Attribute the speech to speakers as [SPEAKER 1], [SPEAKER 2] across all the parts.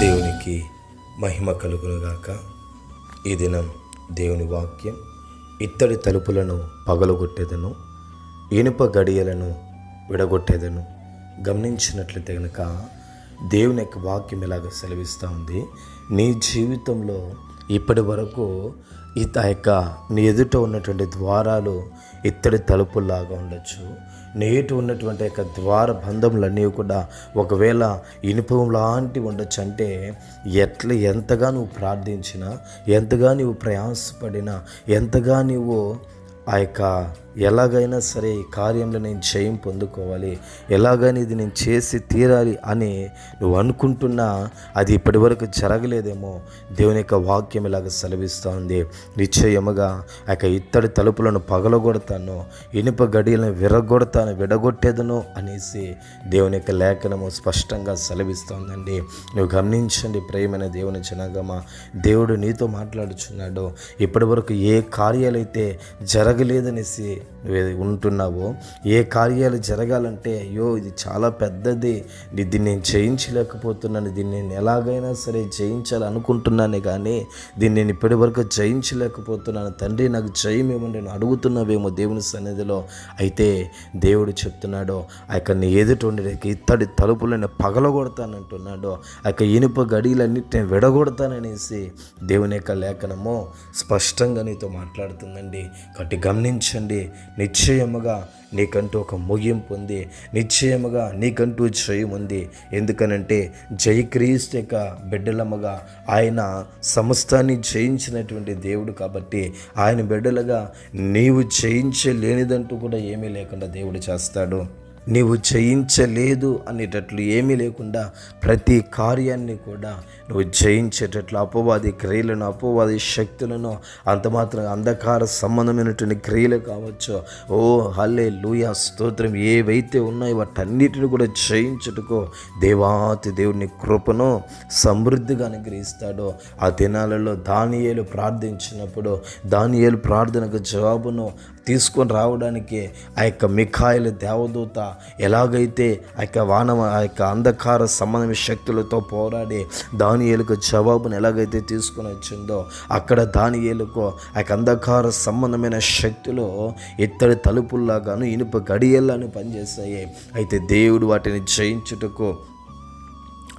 [SPEAKER 1] దేవునికి మహిమ కలుగునుగాక. ఈ దినం దేవుని వాక్యం ఇత్తడి తలుపులను పగలగొట్టేదను ఇనుప గడియలను విడగొట్టేదను. గమనించినట్లయితే కనుక దేవుని యొక్క వాక్యం ఇలాగ సెలవిస్తూ ఉంది. నీ జీవితంలో ఇప్పటి వరకు ఈ యొక్క నీ ఎదుట ఉన్నటువంటి ద్వారాలు ఇత్తడి తలుపుల్లాగా ఉండొచ్చు. నేటి ఉన్నటువంటి యొక్క ద్వార బంధములన్నీ కూడా ఒకవేళ ఇనుపం లాంటివి ఉండొచ్చు అంటే ఎట్లా ఎంతగా నువ్వు ప్రార్థించినా ఎంతగా నువ్వు ప్రయాసపడినా ఎంతగా నువ్వు ఆ యొక్క ఎలాగైనా సరే ఈ కార్యంలో నేను జయం పొందుకోవాలి ఎలాగైనా ఇది నేను చేసి తీరాలి అని నువ్వు అనుకుంటున్నా అది ఇప్పటి వరకు జరగలేదేమో. దేవుని యొక్క వాక్యం ఇలాగ సెలవిస్తూ ఉంది. నిశ్చయముగా ఆ యొక్క ఇత్తడి తలుపులను పగలగొడతాను ఇనుప గడియలను విరగొడతాను విడగొట్టేదను అనేసి దేవుని యొక్క లేఖనము స్పష్టంగా సెలవిస్తోందండి నువ్వు గమనించండి ప్రేమైన దేవుని జనగమ దేవుడు నీతో మాట్లాడుచున్నాడు. ఇప్పటి వరకు ఏ కార్యాలైతే జరగలేదనేసి నువ్వు ఉంటున్నావో ఏ కార్యాలు జరగాలంటే అయ్యో ఇది చాలా పెద్దది. దీన్ని నేను జయించలేకపోతున్నాను దీన్ని నేను ఎలాగైనా సరే జయించాలనుకుంటున్నానే కానీ దీన్ని నేను ఇప్పటి వరకు జయించలేకపోతున్నాను తండ్రి నాకు జయం నేను అడుగుతున్నావేమో దేవుని సన్నిధిలో. అయితే దేవుడు చెప్తున్నాడో ఆ యొక్క నీ ఎదుట ఉండే ఇత్తడి తలుపులను పగలగొడతానంటున్నాడో. ఆ యొక్క ఇనుప గడియలన్నిటిని విడగొడతాననేసి దేవుని యొక్క లేఖనము స్పష్టంగా నీతో మాట్లాడుతుందండి. కాబట్టి గమనించండి నిశ్చయముగా నీకంటూ ఒక ముగింపు ఉంది. నిశ్చయముగా నీకంటూ జయం ఉంది. ఎందుకనంటే జయక్రీస్తు యొక్క బిడ్డలముగా ఆయన సమస్తాన్ని జయించినటువంటి దేవుడు కాబట్టి ఆయన బిడ్డలుగా నీవు జయించలేనిదంటూ కూడా ఏమీ లేకుండా దేవుడు చేస్తాడు. నీవు జయించలేదు అనేటట్లు ఏమీ లేకుండా ప్రతి కార్యాన్ని కూడా నువ్వు జయించేటట్లు అపవాది క్రియలను అపవాది శక్తులను అంతమాత్రం అంధకార సంబంధమైనటువంటి క్రియలు కావచ్చు. ఓ హల్లే లూయా స్తోత్రం ఏవైతే ఉన్నాయో వాటన్నిటిని కూడా జయించుటకు దేవాతి దేవుని కృపను సమృద్ధిగా అనుగ్రహిస్తాడో. ఆ దినాలలో దానియేలు ప్రార్థించినప్పుడు దానియేలు ప్రార్థనకు జవాబును తీసుకొని రావడానికి ఆ యొక్క మిఖాయిల దేవదూత ఎలాగైతే ఆ యొక్క వాన ఆ యొక్క అంధకార సంబంధమైన శక్తులతో పోరాడి దానియేలుకు జవాబును ఎలాగైతే తీసుకొని వచ్చిందో అక్కడ దానియేలుకు ఆ యొక్క అంధకార సంబంధమైన శక్తులు ఇత్తడి తలుపుల్లాగాను ఇనుప గడియల్లాను పనిచేస్తాయి అయితే దేవుడు వాటిని జయించుటకు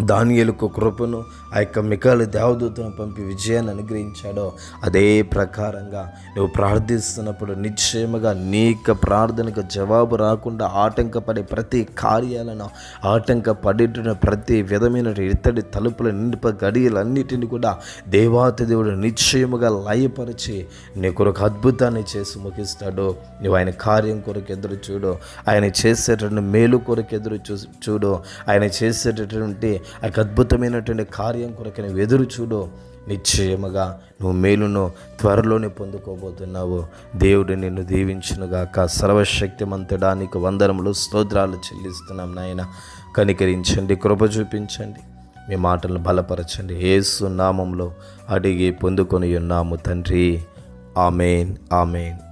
[SPEAKER 1] దానియలకు కృపను ఆ యొక్క మికాలు దేవదూతను పంపి విజయాన్ని అనుగ్రహించాడో అదే ప్రకారంగా నువ్వు ప్రార్థిస్తున్నప్పుడు నిశ్చయముగా నీ యొక్క ప్రార్థనకు జవాబు రాకుండా ఆటంకపడే ప్రతి కార్యాలను ఆటంకపడేటున్న ప్రతి విధమైన ఇత్తడి తలుపుల నిండిప గడియలన్నిటిని కూడా దేవాతి దేవుడు నిశ్చయముగా లయపరిచి నీ కొరకు అద్భుతాన్ని చేసి ముగిస్తాడు. నువ్వు ఆయన కార్యం కొరకు ఎదురు చూడు. ఆయన చేసేటటువంటి మేలు కొరకు ఎదురు చూ చూడు. ఆయన చేసేటటువంటి ఆ యొక్క అద్భుతమైనటువంటి కార్యం కొరకు నువ్వు ఎదురు చూడు. నిశ్చయముగా నువ్వు మేలును త్వరలోనే పొందుకోబోతున్నావు. దేవుడు నిన్ను దీవించునుగాక. సర్వశక్తిమంతుడా నీకు వందనములు స్తోత్రాలు చెల్లిస్తున్నాం నాయన. కనికరించండి కృప చూపించండి. మీ మాటలను బలపరచండి. ఏసు నామంలో అడిగి పొందుకొని ఉన్నాము తండ్రి. Amen amen.